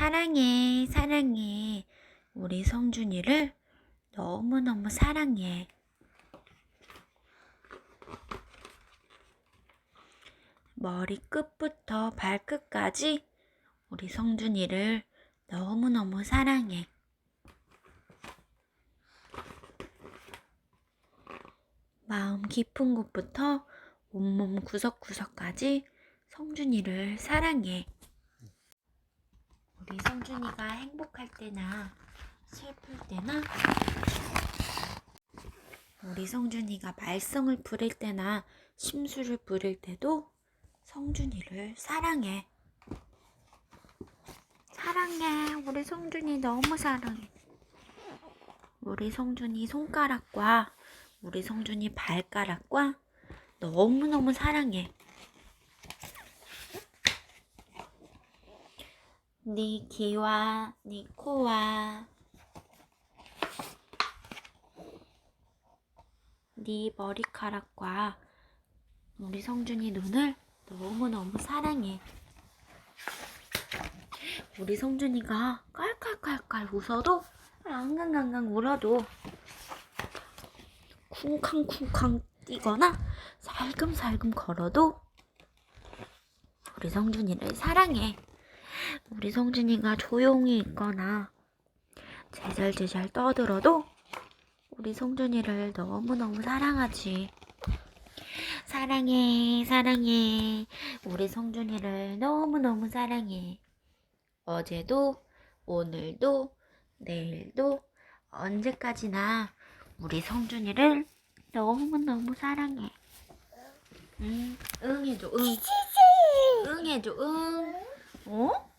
사랑해, 사랑해. 우리 성준이를 너무너무 사랑해. 머리 끝부터 발끝까지 우리 성준이를 너무너무 사랑해. 마음 깊은 곳부터 온몸 구석구석까지 성준이를 사랑해. 우리 성준이가 행복할 때나 슬플 때나 우리 성준이가 말썽을 부릴 때나 심술을 부릴 때도 성준이를 사랑해. 사랑해. 우리 성준이 너무 사랑해. 우리 성준이 손가락과 우리 성준이 발가락과 너무너무 사랑해. 네 귀와 네 코와 네 머리카락과 우리 성준이 눈을 너무너무 사랑해. 우리 성준이가 깔깔깔깔 웃어도 앙강강강 울어도 쿵쾅쿵쾅 뛰거나 살금살금 걸어도 우리 성준이를 사랑해. 우리 성준이가 조용히 있거나 제잘제잘 떠들어도 우리 성준이를 너무너무 사랑하지. 사랑해, 사랑해. 우리 성준이를 너무너무 사랑해. 어제도, 오늘도, 내일도, 언제까지나 우리 성준이를 너무너무 사랑해. 응, 응 해줘, 응. 응 해줘, 응. 어?